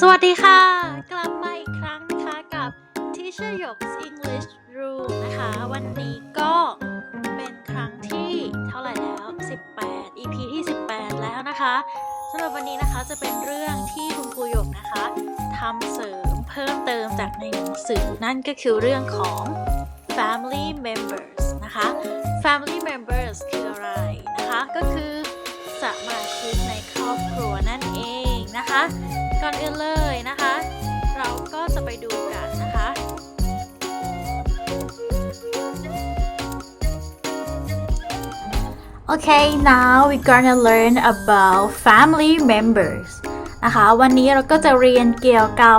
สวัสดีค่ะ กลับมาอีกครั้งนะคะกับ Teacher Yok's English Room นะคะ วันนี้ก็เป็นครั้งที่เท่าไหร่แล้ว 18 EP ที่ 18 แล้วนะคะสำหรับวันนี้นะคะจะเป็นเรื่องที่คุณครูหยกนะคะทำเสริมเพิ่มเติมจากในหนังสือนั่นก็คือเรื่องของ family members นะคะ family members คืออะไรนะคะ ก็คือสมาชิกในครอบครัวนั่นเอง ก่อนอื่นเลยนะคะ เราก็จะไปดูกันนะคะ Okay now we're gonna learn about family members นะคะ วันนี้เราก็จะเรียนเกี่ยวกับ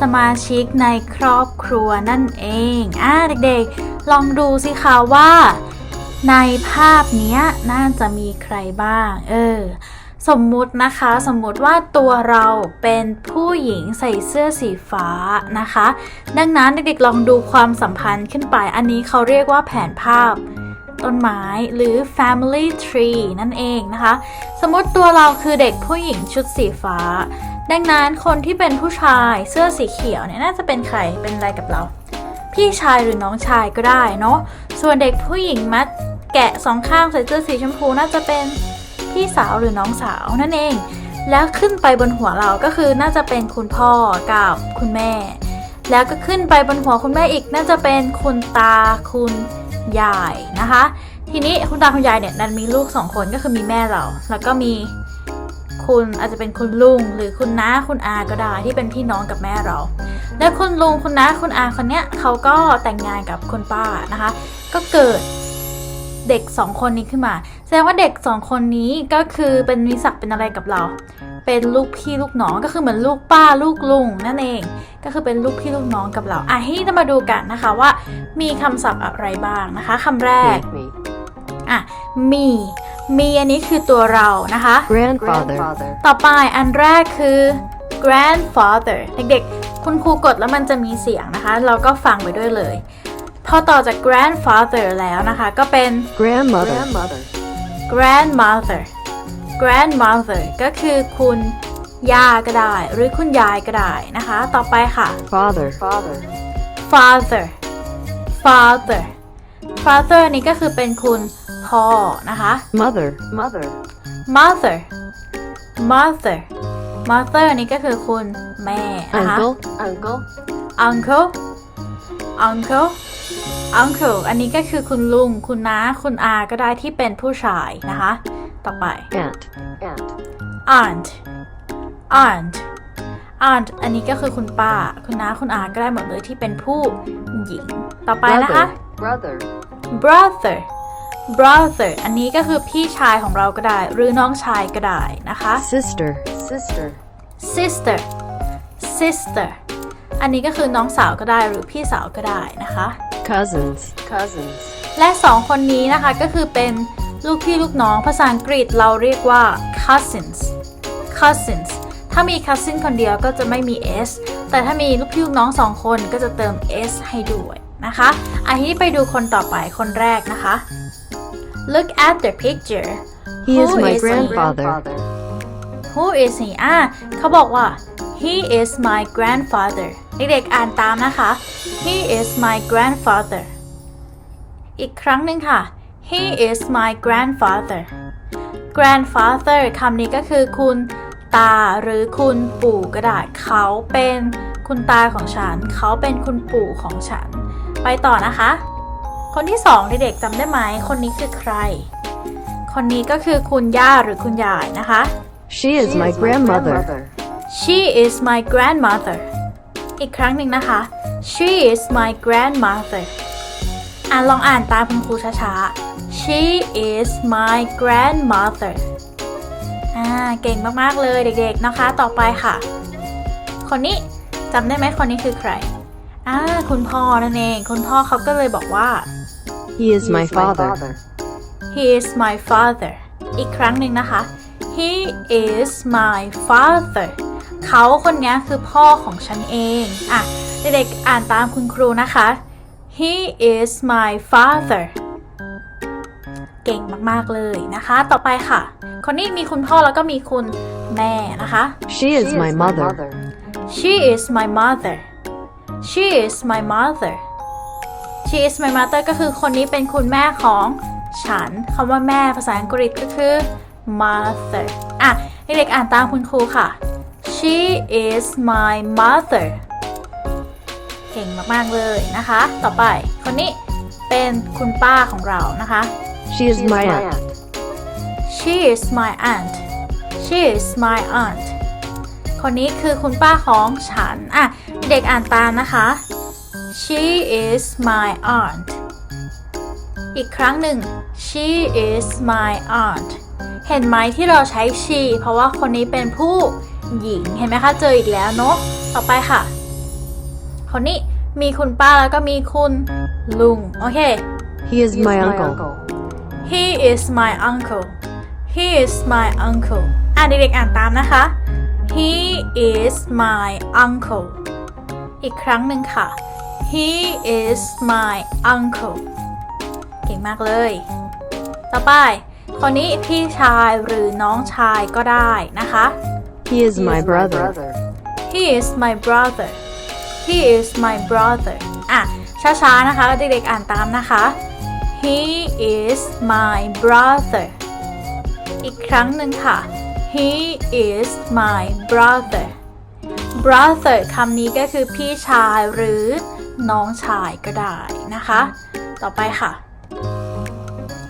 สมาชิกในครอบครัวนั่นเองอ่าเด็กๆ ลองดูสิคะว่า ในภาพนี้น่าจะมีใครบ้าง เออ สมมุตินะคะสมมุติว่าตัวเราเป็นผู้หญิงใส่เสื้อสีฟ้านะคะ ดังนั้นเด็กๆลองดูความสัมพันธ์ขึ้นไป อันนี้เขาเรียกว่าแผนภาพ ต้นไม้หรือ family tree นั่นเองนะคะ สมมติตัวเราคือเด็กผู้หญิงชุดสีฟ้า ดังนั้นคนที่เป็นผู้ชายเสื้อสีเขียวเนี่ยน่าจะเป็นใครเป็นอะไรกับเรา พี่ชายหรือน้องชายก็ได้เนาะส่วนเด็กผู้หญิงมัดแกะสองข้างใส่เสื้อสีชมพูน่าจะเป็น พี่สาวหรือน้องสาวนั่นเอง แล้วขึ้นไปบนหัวเราก็คือน่าจะเป็นคุณพ่อกับคุณแม่ แล้วก็ขึ้นไปบนหัวคุณแม่อีกน่าจะเป็นคุณตาคุณยายนะคะ ทีนี้คุณตาคุณยายเนี่ยนันมีลูกสองคนก็คือมีแม่เรา แล้วก็มีคุณอาจจะเป็นคุณลุงหรือคุณน้าคุณอาก็ได้ที่เป็นพี่น้องกับแม่เรา และคุณลุงคุณน้าคุณอาคนเนี้ยเขาก็แต่งงานกับคุณป้านะคะ ก็เกิด เด็กสองคนนี้ขึ้นมา แสดงว่าเด็กสองคนนี้ก็คือเป็นมีศักดิ์เป็นอะไรกับเรา เป็นลูกพี่ลูกน้องก็คือเหมือนลูกป้าลูกลุงนั่นเอง ก็คือเป็นลูกพี่ลูกน้องกับเราอะให้เรามาดูกันนะคะว่า มีคำศัพท์อะไรบ้างนะคะคำแรก me. อะมีมีอันนี้คือตัวเรานะคะ Grandfather. ต่อไปอันแรกคือ grandfather เด็กๆ คุณครูกดแล้วมันจะมีเสียงนะคะ เราก็ฟังไปด้วยเลย พอต่อจาก grandfather แล้วนะคะ ก็เป็น Grandmother. Grandmother. grandmother grandmother ก็คือคุณย่าก็ได้ หรือคุณยายก็ได้นะคะ ต่อไปค่ะ Father. Father. father father father นี่ก็คือเป็นคุณพ่อนะคะ Mother. Mother. mother mother mother นี่ก็คือคุณแม่นะคะ Uncle. Uncle. uncle uncle uncle อันนี้ก็คือคุณลุง คุณน้า คุณอาก็ได้ที่เป็นผู้ชายนะคะ ต่อไป Aunt. Aunt. aunt aunt aunt อันนี้ก็คือคุณป้า คุณน้า คุณอาก็ได้หมดเลยที่เป็นผู้หญิง ต่อไปนะคะ Brother. brother brother อันนี้ก็คือพี่ชายของเราก็ได้ หรือน้องชายก็ได้นะคะ Sister. Sister. sister sister อันนี้ก็คือน้องสาวก็ได้หรือพี่สาวก็ได้นะคะ Cousins. Cousins. และสองคนนี้นะคะก็คือเป็นลูกพี่ลูกน้องภาษาอังกฤษเราเรียกว่า cousins cousins ถ้ามี cousin คนเดียวก็จะไม่มี s แต่ถ้ามีลูกพี่ลูกน้องสองคนก็จะเติม s ให้ด้วยนะคะอันนี้ไปดูคนต่อไปคนแรกนะคะ look at the picture He is Who my is he? grandfather. Who is he อะเขาบอกว่า He is my grandfather เด็กๆอ่านตามนะคะ He is my grandfather อีกครั้งหนึ่งค่ะ He is my grandfather grandfather คำนี้ก็คือคุณตาหรือคุณปู่ก็ได้เขาเป็นคุณตาของฉัน เขาเป็นคุณปู่ของฉัน ไปต่อนะคะ คนที่สองเด็กๆจำได้ไหม คนนี้คือใคร คนนี้ก็คือคุณย่าหรือคุณยายนะคะ She is my grandmother. She is my grandmother อีกครั้งหนึ่งนะคะ She is my grandmother อ่านลองอ่านตามคุณครูช้าๆ She is my grandmother อ่าเก่งมากๆเลยเด็กๆนะคะ ต่อไปค่ะ คนนี้จำได้ไหมคนนี้คือใครอ่าคุณพ่อนั่นเอง คุณพ่อเขาก็เลยบอกว่า He is my father. He is my father อีกครั้งหนึ่งนะคะ He is my father เขาคนนี้คือพ่อของฉันเอง อะ เด็กๆอ่านตามคุณครูนะคะ He is my father เก่งมาก ๆ เลยนะคะ ต่อไปค่ะ คนนี้มีคุณพ่อแล้วก็มีคุณแม่นะคะ She is my mother. She is my mother She is my mother She is my mother ก็คือคนนี้เป็นคุณแม่ของฉันคำว่าแม่ภาษาอังกฤษก็คือ mother อะเด็กๆอ่านตามคุณครูค่ะ She is my mother เก่งมาก ๆ เลยนะคะ ต่อไปคนนี้เป็นคุณป้าของเรานะคะ She is my aunt. She is my aunt She is my aunt คนนี้คือคุณป้าของฉัน อะ เด็กอ่านตามนะคะ She is my aunt อีกครั้งหนึ่ง She is my aunt เห็นไหมที่เราใช้ she เพราะว่าคนนี้เป็นผู้ หญิงเห็นไหมคะเจออีกแล้วเนาะต่อไปค่ะ คนนี้มีคุณป้าแล้วก็มีคุณลุงโอเค He is my uncle. He is my uncle. He is my uncle. อ่านเด็กๆอ่านตามนะคะ He is my uncle. อีกครั้งหนึ่งค่ะ He is my uncle. เก่งมากเลย ต่อไปคนนี้พี่ชายหรือน้องชายก็ได้นะคะ He is my brother. He is my brother. He is my brother. อะ ช้าๆ นะคะ เด็กๆ อ่านตามนะคะ He is my brother. อีกครั้งหนึ่งค่ะ He is my brother. brother คำนี้ก็คือพี่ชายหรือน้องชายก็ได้นะคะ ต่อไปค่ะ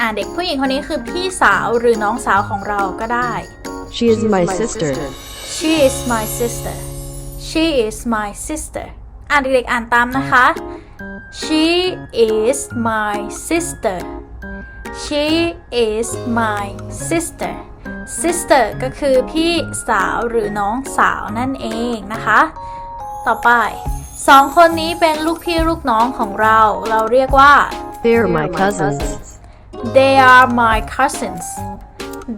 อ่าเด็กผู้หญิงคนนี้คือพี่สาวหรือน้องสาวของเราก็ได้ She is my sister. She is my sister. She is my sister. อ่านเด็กๆอ่านตามนะคะ She is my sister. She is my sister. Sister ก็คือพี่สาวหรือน้องสาวนั่นเองนะคะ ต่อไปสองคนนี้เป็นลูกพี่ลูกน้องของเรา เราเรียกว่า They are my cousins. They are my cousins.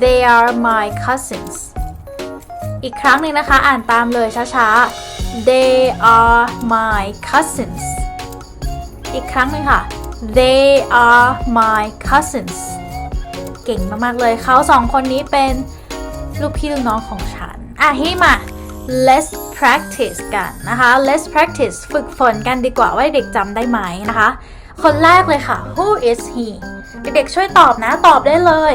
They are my cousins. อีกครั้งหนึ่งนะคะ อ่านตามเลยช้าๆ They are my cousins. อีกครั้งหนึ่งค่ะ They are my cousins. เก่งมากๆเลยเขาสองคนนี้เป็นลูกพี่ลูกน้องของฉัน อะให้มา let's practice กันนะคะ let's practice ฝึกฝนกันดีกว่าว่าเด็กจำได้ไหมนะคะ คนแรกเลยค่ะ who is he เด็กๆช่วยตอบนะ ตอบได้เลย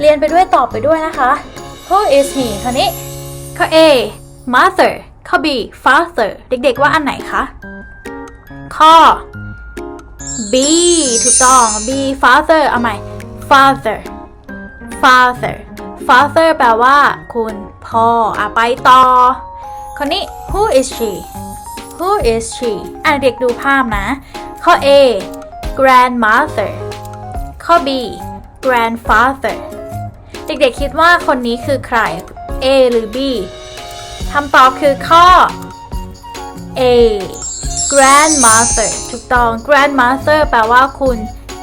เรียนไปด้วยตอบไปด้วยนะคะ who is he ข้อนี้ ข้อ A mother ข้อ B father เด็กๆว่าอันไหนคะ ข้อ B ถูกต้อง B father เอาใหม่ father father father แปลว่าคุณพ่ออะไปต่อ คนนี้ who is she who is she อะเด็กดูภาพนะ ข้อ A grandmother ข้อ B grandfather เด็กๆคิดว่าคนนี้คือใคร A หรือ B คำตอบคือข้อ A grandmother ถูกต้อง grandmother แปลว่าคุณ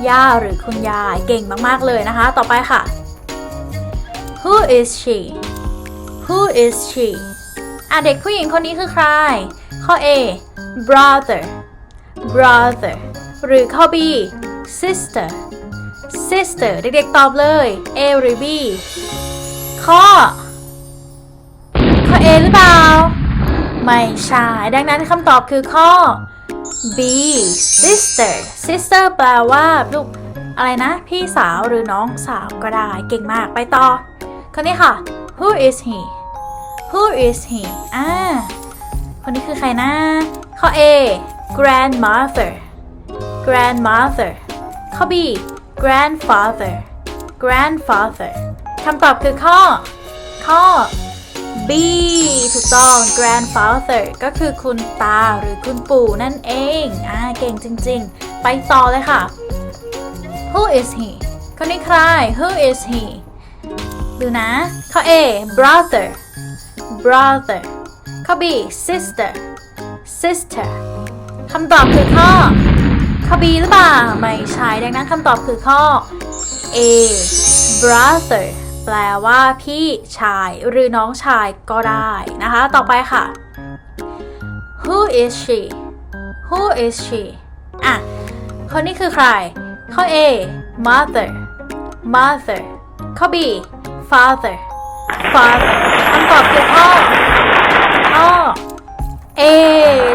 ย่าหรือคุณยาย เก่งมาก ๆ เลยนะคะ ต่อไปค่ะ Who is she Who is she อะเด็กผู้หญิงคนนี้คือใคร ข้อ A brother brother หรือข้อ B sister sister เด็กๆตอบเลย A หรือ B ข้อ หรือเปล่า ไม่ใช่ ดังนั้นคำตอบคือข้อ B sister sister แปลว่าลูกอะไรนะ พี่สาวหรือน้องสาวก็ได้ เก่งมากไปต่อ คนนี้ค่ะ Who is he Who is he อ่า คนนี้คือใครนะ ข้อ A grandmother grandmother ข้อ B grandfather grandfather คำตอบคือข้อ ข้อ B ถูกต้อง grandfather ก็คือคุณตาหรือคุณปู่นั่นเอง อ่า เก่งจริง ๆ ไปต่อเลยค่ะ Who is he คนนี้ใคร Who is he ดูนะ ข้อ A brother brother ข้อ B sister sister คำตอบคือข้อ ข้อ B หรือเปล่า ไม่ใช่ ดังนั้นคำตอบคือข้อ A brother แปลว่าพี่ชายหรือน้องชายก็ได้นะคะ ต่อไปค่ะ Who is she Who is she อะ คนนี้คือใคร ข้อ A mother mother ข้อ B father father คำตอบคือพ่อพ่อเอ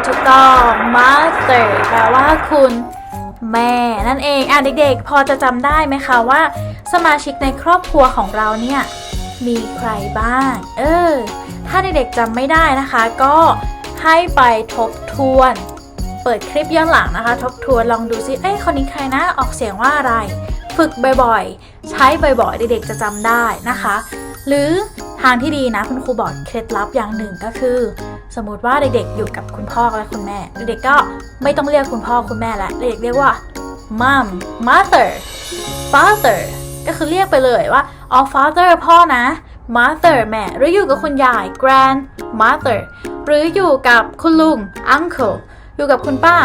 ถูกต้อง mother แปลว่าคุณ แม่นั่นเองอะเด็กๆ พอจะจำได้ไหมคะว่า สมาชิกในครอบครัวของเราเนี่ยมีใครบ้าง เออ ถ้าเด็กๆจำไม่ได้นะคะ ก็ให้ไปทบทวน เปิดคลิปย้อนหลังนะคะ ทบทวนลองดูซิเอ้ยคนนี้ใครนะออกเสียงว่าอะไร ฝึกบ่อยๆ ใช้บ่อยๆ เด็กๆจะจำได้นะคะ หรือทางที่ดีนะคุณครูบอกเคล็ดลับอย่างหนึ่งก็คือ สมมติว่าเด็กๆ อยู่กับคุณพ่อและคุณแม่ เด็กๆก็ไม่ต้องเรียกคุณพ่อคุณแม่ล้วเด็กเรียกว่า mom mother father ก็คือเรียกไปเลยว่าอ๋อ father พ่อนะ mother แม่ หรืออยู่กับคุณยาย grandmother หรืออยู่กับคุณลุง uncle อยู่กับคุณป้า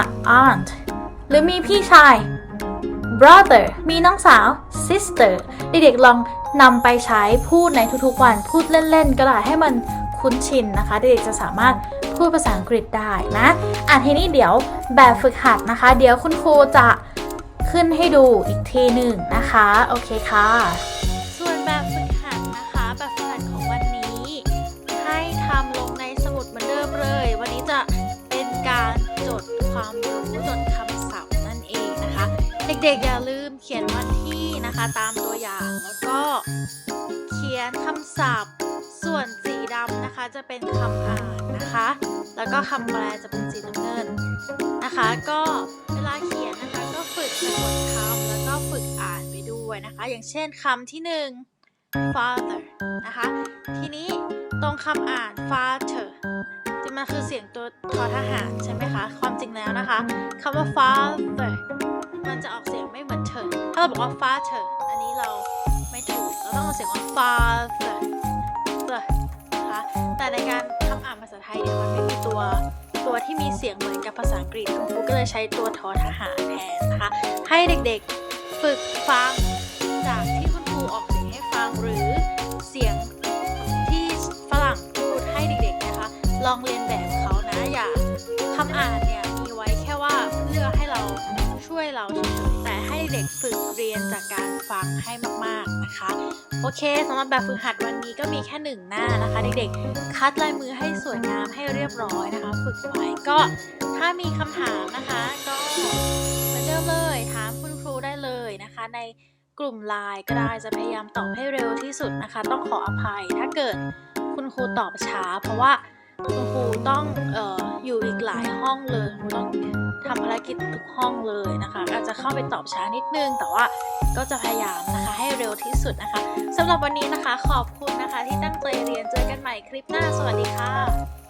aunt หรือมีพี่ชาย brother มีน้องสาว sister เด็กๆลอง นำไปใช้พูดในทุกๆวันพูดเล่นๆก็ได้ให้มันคุ้นชินนะคะ เด็กๆจะสามารถพูดภาษาอังกฤษได้นะอะทีนี้เดี๋ยวแบบฝึกหัดนะคะ เดี๋ยวคุณครูจะขึ้นให้ดูอีกทีหนึ่งนะคะ โอเคค่ะ ส่วนแบบฝึกหัดนะคะ แบบฝึกหัดของวันนี้ ให้ทำลงในสมุดเหมือนเดิมเลย วันนี้จะเป็นการจดความรู้จดคำศัพท์นั่นเองนะคะ เด็กๆอย่าลืมเขียนวันที่นะคะตามตัว อย่างแล้วก็เขียนคำศัพท์ ส่วนสีดำนะคะจะเป็นคำอ่านนะคะ แล้วก็คำแปลจะเป็นสีน้ำเงินนะคะ ก็เวลาเขียนนะคะก็ฝึกสะกดคำแล้วก็ฝึกอ่านไปด้วยนะคะ อย่างเช่นคำที่หนึ่ง father นะคะ ทีนี้ตรงคำอ่าน father จะมันคือเสียงตัวทอทหารใช่ไหมคะ ความจริงแล้วนะคะคำว่า father มันจะออกเสียงไม่เหมือนเธอ ถ้าเราบอกว่า father เราไม่ถูก เราต้องเสียงว่า father นะคะ แต่ในการคำอ่านภาษาไทยเนี่ยมันไม่มีตัวตัวที่มีเสียงเหมือนกับภาษาอังกฤษคุณครูก็เลยใช้ตัวทอทหารแทนนะคะ ให้เด็กๆฝึกฟังจากที่คุณครูออกเสียงให้ฟังหรือเสียงที่ฝรั่งพูดให้เด็กๆนะคะ ลองเรียนแบบ ฟังให้มากๆนะคะ โอเคสำหรับแบบฝึกหัดวันนี้ก็มีแค่หนึ่งหน้านะคะ เด็กๆ คัดลายมือให้สวยงามให้เรียบร้อยนะคะ ฝึกไว้ก็ถ้ามีคำถามนะคะ ก็เหมือนเดิมเลยถามคุณครูได้เลยนะคะ ในกลุ่มไลน์ก็ได้จะพยายามตอบให้เร็วที่สุดนะคะ ต้องขออภัยถ้าเกิดคุณครูตอบช้า เพราะว่า คุณครูต้องเอ่ออยู่อีกหลายห้องเลยคุณครูต้องทำภารกิจทุกห้องเลยนะคะ อาจจะเข้าไปตอบช้านิดนึง แต่ว่าก็จะพยายามนะคะให้เร็วที่สุดนะคะสำหรับวันนี้นะคะขอบคุณนะคะที่ตั้งใจเรียนเจอกันใหม่คลิปหน้าสวัสดีค่ะ